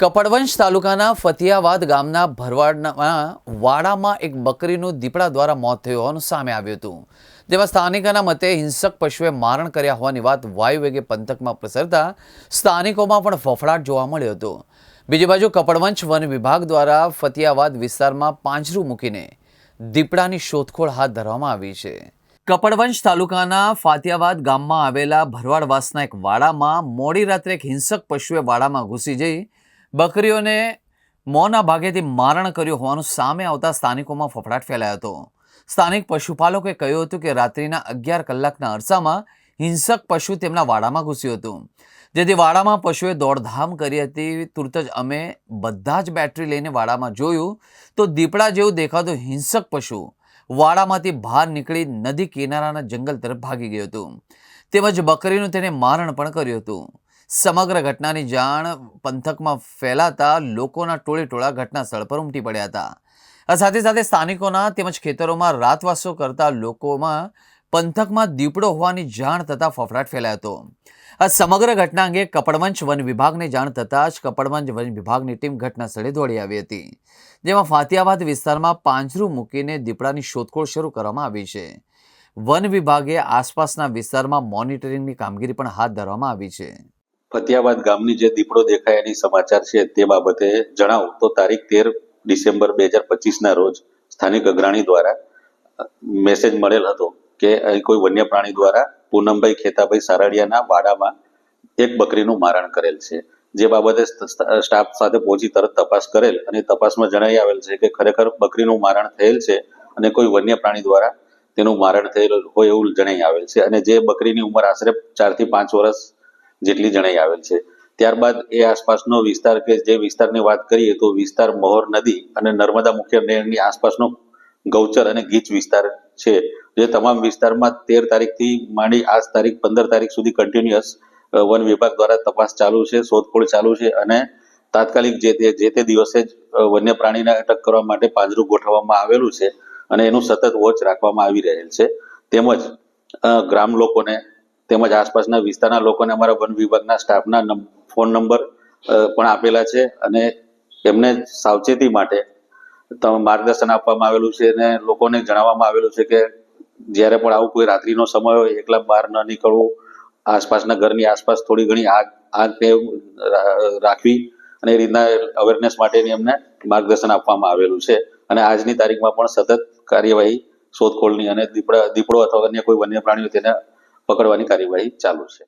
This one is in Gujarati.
કપડવંશ તાલુકાના ફતિયાવાદ ગામના ભરવાડના વાડામાં એક બકરીનું દીપડા દ્વારા મોત થયું હોવાનું સામે આવ્યું હતું. જેમાં સ્થાનિકોના મતે હિંસક પશુએ મારણ કર્યા હોવાની વાત વાયુવેગે પંથકમાં પ્રસરતા સ્થાનિકોમાં પણ ફફડાટ જોવા મળ્યો હતો. બીજી બાજુ કપડવંશ વન વિભાગ દ્વારા ફતિયાવાદ વિસ્તારમાં પાંજરું મૂકીને દીપડાની શોધખોળ હાથ ધરવામાં આવી છે. કપડવંશ તાલુકાના ફાતિયાવાદ ગામમાં આવેલા ભરવાડવાસના એક વાડામાં મોડી રાત્રે એક હિંસક પશુએ વાડામાં ઘૂસી જઈ બકરીઓને મોંના ભાગેથી મારણ કર્યું હોવાનું સામે આવતા સ્થાનિકોમાં ફફડાટ ફેલાયો હતો. સ્થાનિક પશુપાલકોએ કહ્યું હતું કે રાત્રિના અગિયાર કલાકના અરસામાં હિંસક પશુ તેમના વાડામાં ઘૂસ્યું હતું. જેથી વાડામાં પશુએ દોડધામ કરી હતી. તુરત જ અમે બધા જ બેટરી લઈને વાડામાં જોયું તો દીપડા જેવું દેખાતું હિંસક પશુ વાડામાંથી બહાર નીકળી નદી કિનારાના જંગલ તરફ ભાગી ગયું હતું. તેમજ બકરીનું તેને મારણ પણ કર્યું હતું. સમગ્ર ઘટનાની જાણ પંથકમાં ફેલાતા લોકોના ટોળે ટોળા ઘટના સ્થળ પર ઉમટી પડ્યા હતા. સાથે સાથે સ્થાનિકોના તેમજ ખેતરોમાં રાતવાસો કરતા લોકોમાં પંથકમાં દીપડો હોવાની જાણ થતાં ફફડાટ ફેલાયો હતો. આ સમગ્ર ઘટના અંગે કપડવંશ વન વિભાગને જાણ થતાં જ કપડવંશ વન વિભાગની ટીમ ઘટના સ્થળે દોડી આવી હતી, જેમાં ફાતિયાબાદ વિસ્તારમાં પાંજરું મૂકીને દીપડાની શોધખોળ શરૂ કરવામાં આવી છે. વન વિભાગે આસપાસના વિસ્તારમાં મોનિટરિંગની કામગીરી પણ હાથ ધરવામાં આવી છે. ફતિયાબાદ ગામની જે દીપડો દેખાય એની સમાચાર છે તે બાબતે જણાવું. તો તારીખ તેર ડિસેમ્બર બે હજાર પચીસના રોજ સ્થાનિક અગ્રણી દ્વારા મેસેજ મળેલ હતો કે અહીં કોઈ વન્ય પ્રાણી દ્વારા પૂનમભાઈ ખેતાભાઈ સારડિયાના વાડામાં એક બકરીનું મારણ કરેલ છે. જે બાબતે સ્ટાફ સાથે પહોંચી તરત તપાસ કરેલ અને તપાસમાં જણાઈ આવેલ છે કે ખરેખર બકરીનું મારણ થયેલ છે અને કોઈ વન્ય પ્રાણી દ્વારા તેનું મારણ થયેલ હોય એવું જણાઈ આવેલ છે અને જે બકરીની ઉંમર આશરે ચારથી પાંચ વર્ષ જેટલી જણાઈ આવેલ છે. ત્યારબાદ એ આસપાસનો વિસ્તાર કે જે વિસ્તારની વાત કરીએ તો વિસ્તાર મહોર નદી અને નર્મદા મુખ્ય નહેરની આસપાસનો ગૌચર અને ગીચ વિસ્તાર છે. જે તમામ વિસ્તારમાં તેર તારીખથી માંડી આજ તારીખ પંદર તારીખ સુધી કન્ટિન્યુઅસ વન વિભાગ દ્વારા તપાસ ચાલુ છે, શોધખોળ ચાલુ છે અને તાત્કાલિક જે તે જે તે દિવસે જ વન્ય પ્રાણીને અટક કરવા માટે પાંજરું ગોઠવવામાં આવેલું છે અને એનું સતત વોચ રાખવામાં આવી રહેલ છે. તેમજ ગ્રામ લોકોને તેમજ આસપાસના વિસ્તારના લોકોને અમારા વન વિભાગના સ્ટાફના ફોન નંબર પણ આપેલા છે અને એમને સાવચેતી માટે માર્ગદર્શન આપવામાં આવેલું છે અને લોકોને જણાવવામાં આવેલું છે કે જ્યારે પણ આવું કોઈ રાત્રિનો સમય હોય, એકલા બહાર ન નીકળવું, આસપાસના ઘરની આસપાસ થોડી ઘણી આગ આગ રાખવી અને એ રીતના અવેરનેસ માટેની એમને માર્ગદર્શન આપવામાં આવેલું છે. અને આજની તારીખમાં પણ સતત કાર્યવાહી શોધખોળની અને દીપડા, દીપડો અથવા અન્ય કોઈ વન્ય પ્રાણીઓ તેને પકડવાની કાર્યવાહી ચાલુ છે.